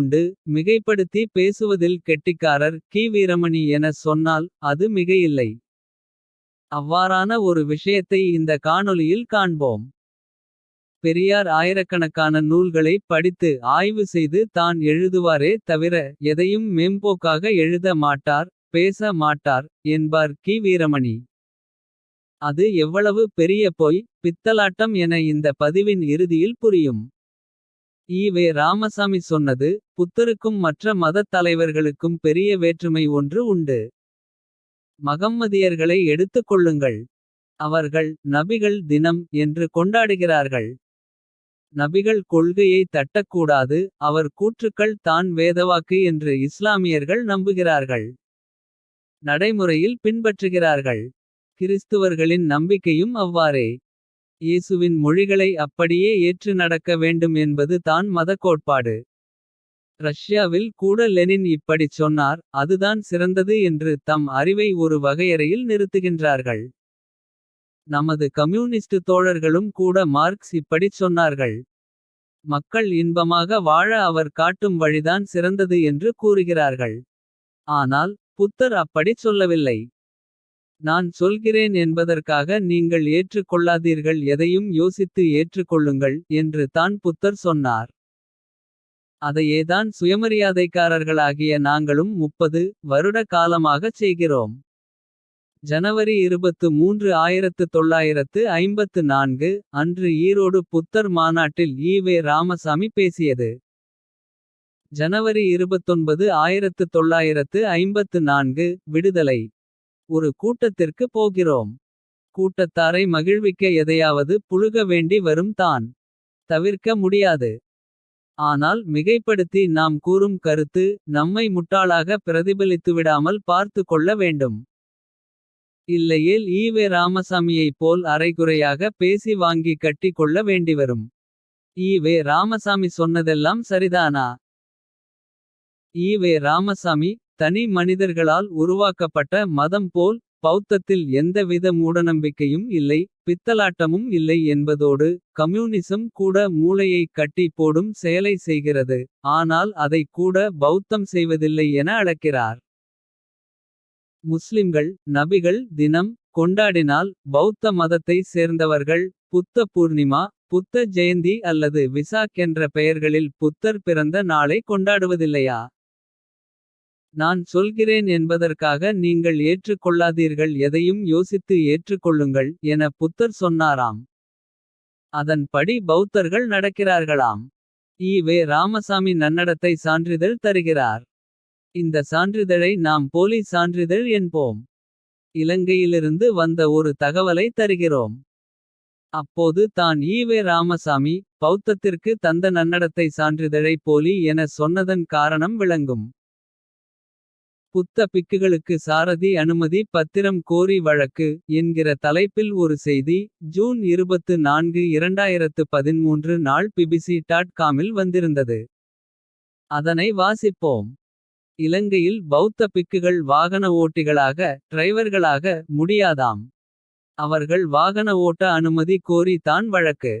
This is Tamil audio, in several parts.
கொண்டு. மிகைப்படுத்தி பேசுவதில் கெட்டிக்காரர் கி வீரமணி எனச் சொன்னால். அது மிகையில்லை. அவ்வாறான ஒரு விஷயத்தை இந்த காணொளியில் காண்போம். பெரியார் ஆயிரக்கணக்கான நூல்களை படித்து ஆய்வு செய்து தான் எழுதுவாரே தவிர. எதையும் மேம்போக்காக எழுத மாட்டார் பேச மாட்டார். என்பார் கி வீரமணி. அது எவ்வளவு பெரிய பொய் பித்தலாட்டம் என இந்த பதிவின் இறுதியில் புரியும். ஈவே ராமசாமி சொன்னது புத்தருக்கும் மற்ற மதத் தலைவர்களுக்கும் பெரிய வேற்றுமை ஒன்று உண்டு. மகம்மதியர்களை எடுத்துக் கொள்ளுங்கள். அவர்கள் நபிகள் தினம் என்று கொண்டாடுகிறார்கள். நபிகள் கொள்கையை தட்டக்கூடாது அவர் கூற்றுக்கள் தான் வேதவாக்கு என்று இஸ்லாமியர்கள் நம்புகிறார்கள். நடைமுறையில் பின்பற்றுகிறார்கள். கிறிஸ்துவர்களின் நம்பிக்கையும் அவ்வாறே. இயேசுவின் மொழிகளை அப்படியே ஏற்று நடக்க வேண்டும் என்பது தான் மதக் கோட்பாடு. ரஷ்யாவில் கூட லெனின் இப்படிச் சொன்னார். அதுதான் சிறந்தது என்று தம் அறிவை ஒரு வகையறையில் நிறுத்துகின்றார்கள். நமது கம்யூனிஸ்ட் தோழர்களும் கூட மார்க்ஸ் இப்படிச் சொன்னார்கள். மக்கள் இன்பமாக வாழ அவர் காட்டும் வழிதான் சிறந்தது என்று கூறுகிறார்கள். ஆனால் புத்தர் அப்படிச் சொல்லவில்லை. நான் சொல்கிறேன் என்பதற்காக நீங்கள் ஏற்றுக்கொள்ளாதீர்கள் எதையும் யோசித்து ஏற்றுக்கொள்ளுங்கள். என்று தான் புத்தர் சொன்னார். அதையேதான் சுயமரியாதைக்காரர்களாகிய நாங்களும் 30 வருட காலமாகச் செய்கிறோம். ஜனவரி 23 1954 அன்று ஈரோடு புத்தர் மாநாட்டில் ஈ. வே ராமசாமி பேசியது. ஜனவரி 29 1954 விடுதலை. ஒரு கூட்டத்திற்கு போகிறோம். கூட்டத்தாரை மகிழ்விக்க எதையாவது புழுக வேண்டி வரும் தான். தவிர்க்க முடியாது. ஆனால் மிகைப்படுத்தி நாம் கூறும் கருத்து. நம்மை முட்டாளாக பிரதிபலித்துவிடாமல் பார்த்து கொள்ள வேண்டும். இல்லையேல் ஈவே ராமசாமியைப் போல் அரைகுறையாக பேசி வாங்கி கட்டி கொள்ள வேண்டிவரும். ஈ. வே ராமசாமி சொன்னதெல்லாம் சரிதானா. ஈவே ராமசாமி தனி மனிதர்களால் உருவாக்கப்பட்ட மதம் போல். பௌத்தத்தில் எந்தவித மூடநம்பிக்கையும் இல்லை. பித்தலாட்டமும் இல்லை என்பதோடு. கம்யூனிசம் கூட மூளையை கட்டி போடும் செயலை செய்கிறது. ஆனால் அதைக் கூட பௌத்தம் செய்வதில்லை என அழைக்கிறார். முஸ்லிம்கள் நபிகள் தினம் கொண்டாடினால். பௌத்த மதத்தை சேர்ந்தவர்கள் புத்த பூர்ணிமா. புத்த ஜெயந்தி அல்லது விசாக் என்ற பெயர்களில் புத்தர் பிறந்த நாளை கொண்டாடுவதில்லையா. நான் சொல்கிறேன் என்பதற்காக நீங்கள் ஏற்றுக் கொள்ளாதீர்கள் எதையும் யோசித்து ஏற்றுக்கொள்ளுங்கள். என புத்தர் சொன்னாராம். அதன்படி பௌத்தர்கள் நடக்கிறார்களாம். ஈ. வே ராமசாமி நன்னடத்தை சான்றிதழ் தருகிறார். இந்த சான்றிதழை நாம் போலி சான்றிதழ் என்போம். இலங்கையிலிருந்து வந்த ஒரு தகவலை தருகிறோம். அப்போது தான் ஈ. வே ராமசாமி பௌத்தத்திற்கு தந்த நன்னடத்தை சான்றிதழை போலி என சொன்னதன் காரணம் விளங்கும். புத்த பிக்குகளுக்கு சாரதி அனுமதி பத்திரம் கோரி வழக்கு. என்கிற தலைப்பில் ஒரு செய்தி ஜூன் 24 2013 நாள் பிபிசி டாட் காமில் வந்திருந்தது. அதனை வாசிப்போம். இலங்கையில் பௌத்த பிக்குகள் வாகன ஓட்டிகளாக. டிரைவர்களாக முடியாதாம். அவர்கள் வாகன ஓட்ட அனுமதி கோரி தான் வழக்கு.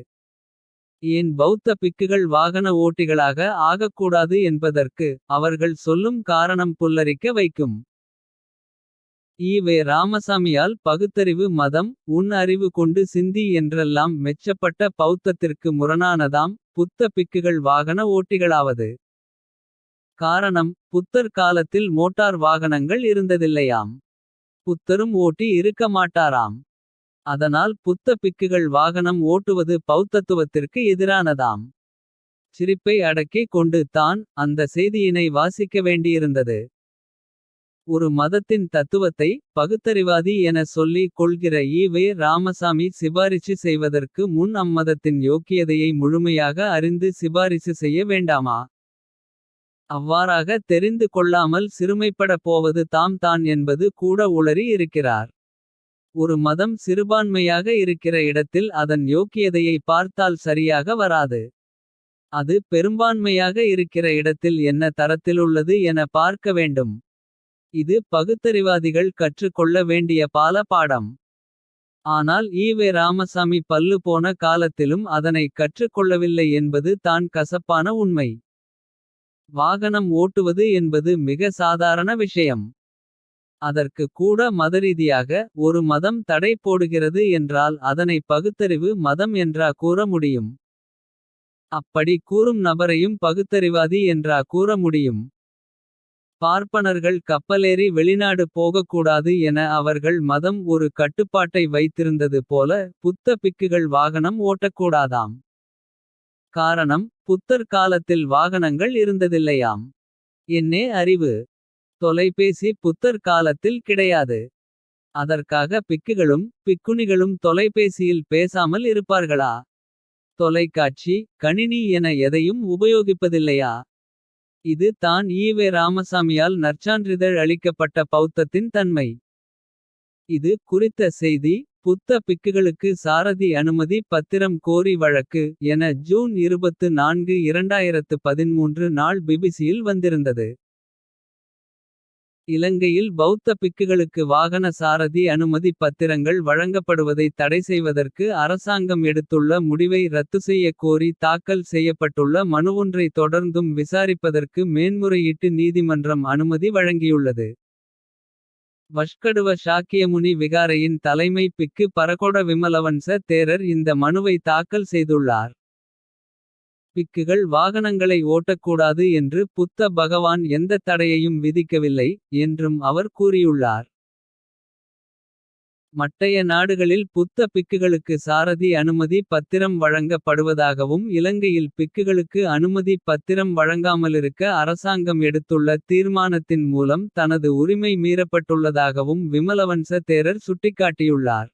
ஏன் பௌத்த பிக்குகள் வாகன ஓட்டிகளாக ஆகக்கூடாது என்பதற்கு. அவர்கள் சொல்லும் காரணம் புல்லரிக்க வைக்கும். ஈவே ராமசாமியால் பகுத்தறிவு மதம் உன் அறிவு கொண்டு சிந்தி என்றெல்லாம் மெச்சப்பட்ட பௌத்தத்திற்கு முரணானதாம். புத்த பிக்குகள் வாகன ஓட்டிகளாவது. காரணம் புத்தர் காலத்தில் மோட்டார் வாகனங்கள் இருந்ததில்லையாம். புத்தரும் ஓட்டி இருக்க மாட்டாராம். அதனால் புத்த பிக்குகள் வாகனம் ஓட்டுவது பௌத்தத்துவத்திற்கு எதிரானதாம். சிரிப்பை அடக்கிக் கொண்டு தான் அந்த செய்தியினை வாசிக்க வேண்டியிருந்தது. ஒரு மதத்தின் தத்துவத்தை பகுத்தறிவாதி என சொல்லி கொள்கிற ஈவே ராமசாமி சிபாரிசு செய்வதற்கு முன் அம்மதத்தின் யோக்கியதையை முழுமையாக அறிந்து சிபாரிசு செய்ய வேண்டாமா. அவ்வாறாக தெரிந்து கொள்ளாமல் சிறுமைப்படப் போவது தாம் தான் என்பது கூட உளறி இருக்கிறார். ஒரு மதம் சிறுபான்மையாக இருக்கிற இடத்தில் அதன் யோக்கியதையை பார்த்தால் சரியாக வராது. அது பெரும்பான்மையாக இருக்கிற இடத்தில் என்ன தரத்திலுள்ளது என பார்க்க வேண்டும். இது பகுத்தறிவாதிகள் கற்றுக்கொள்ள வேண்டிய பால பாடம். ஆனால் ஈவே வே ராமசாமி பல்லு போன காலத்திலும் அதனை கற்றுக்கொள்ளவில்லை என்பது தான் கசப்பான உண்மை. வாகனம் ஓட்டுவது என்பது மிக சாதாரண விஷயம். அதற்கு கூட மதரீதியாக ஒரு மதம் தடை போடுகிறது என்றால் அதனை பகுத்தறிவு மதம் என்றா கூற முடியும். அப்படி கூறும் நபரையும் பகுத்தறிவாதி என்றா கூற முடியும். பார்ப்பனர்கள் கப்பலேறி வெளிநாடு போகக்கூடாது என அவர்கள் மதம் ஒரு கட்டுப்பாட்டை வைத்திருந்தது போல. புத்த பிக்குகள் வாகனம் ஓட்டக்கூடாதாம். காரணம் புத்தர் காலத்தில் வாகனங்கள் இருந்ததில்லையாம். என்னே அறிவு. தொலைபேசி புத்தர் காலத்தில் கிடையாது. அதற்காக பிக்குகளும் பிக்குணிகளும் தொலைபேசியில் பேசாமல் இருப்பார்களா. தொலைக்காட்சி கணினி என எதையும் உபயோகிப்பதில்லையா. இது தான் ஈவே ராமசாமியால் நற்சான்றிதழ் அளிக்கப்பட்ட பௌத்தத்தின் தன்மை. இது குறித்த செய்தி புத்த பிக்குகளுக்கு சாரதி அனுமதி பத்திரம் கோரி வழக்கு. என ஜூன் 24 2013 நாள் பிபிசியில் வந்திருந்தது. இலங்கையில் பௌத்த பிக்குகளுக்கு வாகன சாரதி அனுமதி பத்திரங்கள் வழங்கப்படுவதை தடை செய்வதற்கு அரசாங்கம் எடுத்துள்ள முடிவை ரத்து செய்ய கோரி தாக்கல் செய்யப்பட்டுள்ள மனுவொன்றை தொடர்ந்தும் விசாரிப்பதற்கு மேன்முறையீட்டு நீதிமன்றம் அனுமதி வழங்கியுள்ளது. வஷ்கடுவ சாக்கியமுனி விகாரையின் தலைமை பிக்கு பரகொட விமலவன்ச தேரர் இந்த மனுவை தாக்கல் செய்துள்ளார். பிக்குகள் வாகனங்களை ஓட்டக்கூடாது என்று புத்த பகவான் எந்த தடையையும் விதிக்கவில்லை. என்றும் அவர் கூறியுள்ளார். மட்டைய நாடுகளில் புத்த பிக்குகளுக்கு சாரதி அனுமதி பத்திரம் வழங்கப்படுவதாகவும் இலங்கையில் பிக்குகளுக்கு அனுமதி பத்திரம் வழங்காமலிருக்க. அரசாங்கம் எடுத்துள்ள தீர்மானத்தின் மூலம் தனது உரிமை மீறப்பட்டுள்ளதாகவும். விமலவன்ச தேரர் சுட்டிக்காட்டியுள்ளார்.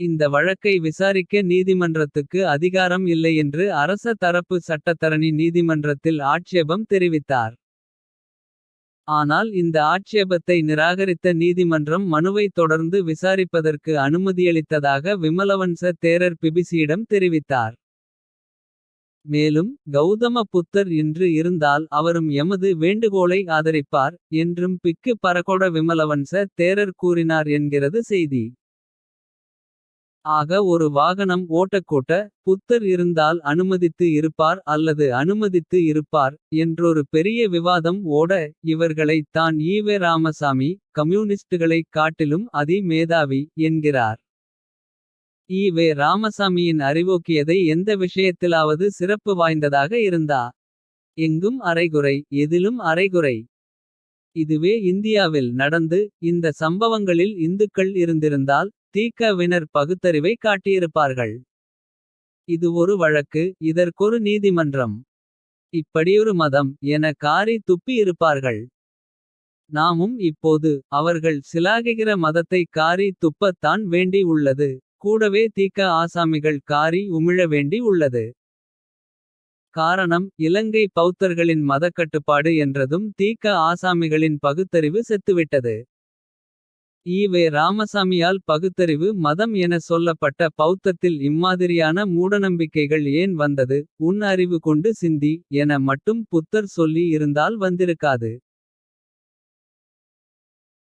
இந்த வழக்கை விசாரிக்க நீதிமன்றத்துக்கு அதிகாரம் இல்லை என்று அரச தரப்பு சட்டத்தரணி நீதிமன்றத்தில் ஆட்சேபம் தெரிவித்தார். ஆனால் இந்த ஆட்சேபத்தை நிராகரித்த நீதிமன்றம் மனுவை தொடர்ந்து விசாரிப்பதற்கு அனுமதியளித்ததாக விமலவன்ச தேரர் பிபிசியிடம் தெரிவித்தார். மேலும் கௌதம புத்தர் இன்று இருந்தால் அவரும் எமது வேண்டுகோளை ஆதரிப்பார். என்றும் பிக்கு பரகொட விமலவன்ச தேரர் கூறினார் என்கிறது செய்தி. ஆக ஒரு வாகனம் ஓட்டக்கூட்ட புத்தர் இருந்தால் அனுமதித்து இருப்பார் அல்லது அனுமதித்து இருப்பார். என்றொரு பெரிய விவாதம் ஓட இவர்களை தான் ஈவே ராமசாமி. கம்யூனிஸ்டுகளைக் காட்டிலும் அதி மேதாவி என்கிறார். ஈவே ராமசாமியின் அறிவோக்கியதை எந்த விஷயத்திலாவது சிறப்பு வாய்ந்ததாக இருந்தா. எங்கும் அரைகுறை எதிலும் அரைகுறை. இதுவே இந்தியாவில் நடந்து இந்த சம்பவங்களில் இந்துக்கள் இருந்திருந்தால். தீக்கவினர் பகுத்தறிவை காட்டியிருப்பார்கள். இது ஒரு வழக்கு இதற்கொரு நீதிமன்றம். இப்படியொரு மதம் என காரி துப்பி இருப்பார்கள். நாமும் இப்போது அவர்கள் சிலாகிகிற மதத்தை காரி துப்பத் தான் வேண்டி உள்ளது. கூடவே தீக்க ஆசாமிகள் காரி உமிழ வேண்டி உள்ளது. காரணம் இலங்கை பௌத்தர்களின் மதக்கட்டுப்பாடு என்றதும் தீக்க ஆசாமிகளின் பகுத்தறிவு செத்துவிட்டது. ஈவே ராமசாமியால் பகுத்தறிவு மதம் என சொல்லப்பட்ட பௌத்தத்தில் இம்மாதிரியான மூடநம்பிக்கைகள் ஏன் வந்தது. உன் அறிவு கொண்டு சிந்தி என மட்டும் புத்தர் சொல்லி இருந்தால் வந்திருக்காது.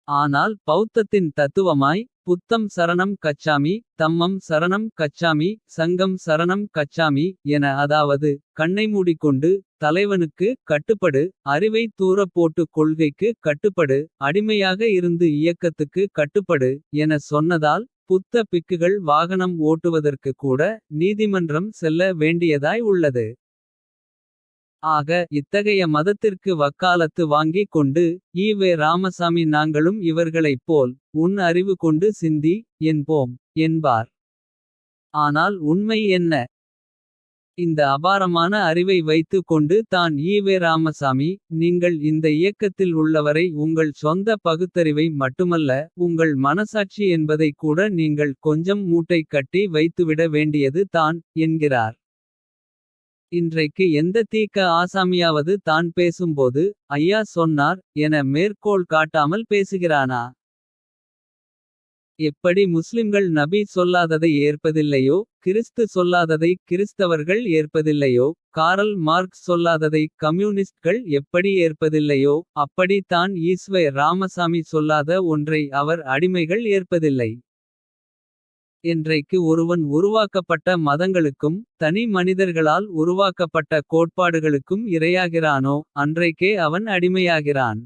ஆனால் பௌத்தத்தின் தத்துவமாய் புத்தம் சரணம் கச்சாமி. தம்மம் சரணம் கச்சாமி சங்கம் சரணம் கச்சாமி. என அதாவது கண்ணை மூடிக்கொண்டு தலைவனுக்கு கட்டுப்படு. அறிவை தூரப் போட்டு கொள்கைக்கு கட்டுப்படு. அடிமையாக இருந்து இயக்கத்துக்கு கட்டுப்படு. என சொன்னதால் புத்த பிக்குகள் வாகனம் ஓட்டுவதற்கு கூட. நீதிமன்றம் செல்ல வேண்டியதாய் உள்ளது. ஆக இத்தகைய மதத்திற்கு வக்காலத்து வாங்கிக் கொண்டு. ஈவே ராமசாமி நாங்களும் இவர்களைப் போல். உன் அறிவு கொண்டு சிந்தி என்போம் என்பார். ஆனால் உண்மை என்ன. இந்த அபாரமான அறிவை வைத்து கொண்டு தான் ஈவே ராமசாமி. நீங்கள் இந்த இயக்கத்தில் உள்ளவரை உங்கள் சொந்த பகுத்தறிவை மட்டுமல்ல. உங்கள் மனசாட்சி என்பதை கூட நீங்கள் கொஞ்சம் மூட்டை கட்டி வைத்துவிட வேண்டியது தான் என்கிறார். இன்றைக்கு எந்த தீக்க ஆசாமியாவது தான் பேசும்போது. ஐயா சொன்னார் என மேற்கோள் காட்டாமல் பேசுகிறானா. எப்படி முஸ்லிம்கள் நபி சொல்லாததை ஏற்பதில்லையோ. கிறிஸ்து சொல்லாததை கிறிஸ்தவர்கள் ஏற்பதில்லையோ. காரல் மார்க்ஸ் சொல்லாததை கம்யூனிஸ்ட்கள் எப்படி ஏற்பதில்லையோ. அப்படி தான் ஈஸ்வே ராமசாமி சொல்லாத ஒன்றை அவர் அடிமைகள் ஏற்பதில்லை. என்றைக்கு ஒருவன் உருவாக்கப்பட்ட மதங்களுக்கும். தனி மனிதர்களால் உருவாக்கப்பட்ட கோட்பாடுகளுக்கும். இரையாகிறானோ அன்றைக்கே அவன் அடிமையாகிறான்.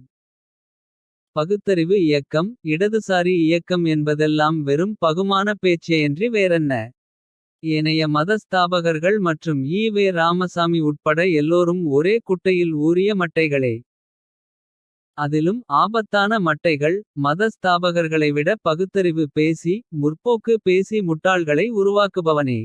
பகுத்தறிவு இயக்கம் இடதுசாரி இயக்கம் என்பதெல்லாம். வெறும் பகுமான பேச்சேயன்றி வேறென்ன. ஏனைய மத ஸ்தாபகர்கள் மற்றும் ஈ. வே. ராமசாமி உட்பட எல்லோரும் ஒரே குட்டையில் ஊறிய மட்டைகளே. அதிலும் ஆபத்தான மட்டைகள் மத ஸ்தாபகர்களைவிட. பகுத்தறிவு பேசி முற்போக்கு பேசி முட்டாள்களை உருவாக்குபவனே.